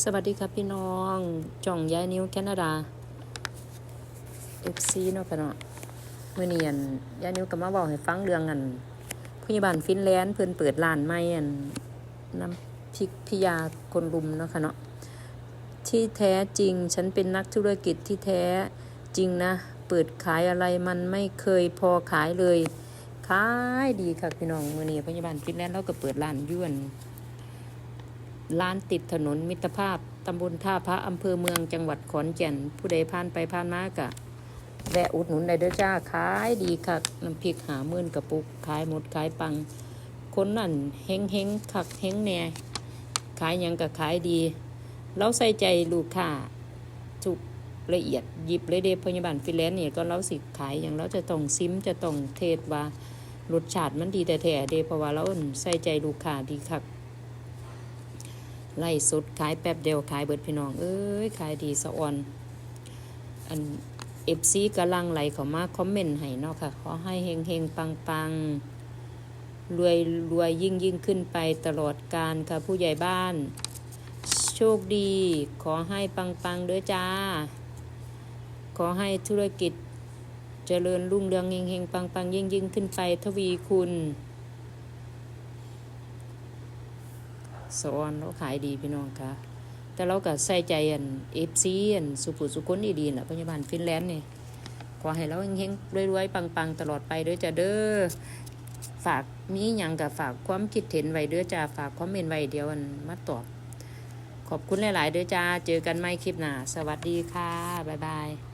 สวัสดีครับพี่น้องจ่องยายนิวแคนาดา FC เนาะค่ะเนาะมื่อนี้อันยายนิวก็มาบอกให้ฟังเรื่องอันพยาบาลฟินแลนด์เพิ่นเปิดร้านใหม่อันน้ำพริกพิยาคนรุมเนาะค่ะเนาะที่แท้จริงฉันเป็นนักธุรกิจที่แท้จริงนะ เปิดขายอะไรมันไม่เคยพอขายเลย ขายดีค่ะพี่น้องเมื่อนี้พยาบาลฟินแลนด์เราก็เปิดร้านยวน ร้านติดถนนมิตรภาพ ตำบลท่าพระอำเภอเมืองจังหวัดขอนแก่น ผู้ใดผ่านไปผ่านมากะแวะอุดหนุนได้เด้อจ้าขายดีคักน้ำพริกหาหมื่นกระปุกขายหมดขายปัง คนนั่นเฮงเฮงคักเฮงแน่ขายยังก็ขายดีเราใส่ใจลูกค้าทุกละเอียดหยิบเลยเดพยาบาลฟินแลนด์เนี่ยก็เราสิขายอย่างเราจะต้องซิมจะต้องเทศว่ารสชาติมันดีแต่แท้เดเพราะว่าเราใส่ใจลูกค้าดีคัก ไล่สุดขายแป๊บเดียวขายเบิดพี่น้องเอ้ยขายดีสะออนอันเอฟซีกำลังไหลเข้ามาคอมเมนต์ให้เนาะค่ะ ขอให้เฮงเฮงปังปังรวยรวยยิ่งยิ่งขึ้นไปตลอดการค่ะผู้ใหญ่บ้าน โชคดี ขอให้ปังปังเด้อจ้า ขอให้ธุรกิจเจริญรุ่งเรืองเฮงเฮงปังปังยิ่งยิ่งขึ้นไปทวีคุณ สอนเราขายดีพี่น้องค่ะ แต่เราก็ใส่ใจอันเอฟซีอันสุขุสุคนดีๆนะพยาบาลฟินแลนด์นี่ขอให้เราเฮงๆรวยๆปังๆ ตลอดไปเด้อจ้าเด้อฝากมีหยังกับฝากความคิดเห็นไว้เด้อจ้าฝากคอมเมนต์ไว้เดียวอันมาตอบ ขอบคุณหลาย ๆ เด้อจ้าเจอกันใหม่คลิปหน้าสวัสดีค่ะบ๊ายบาย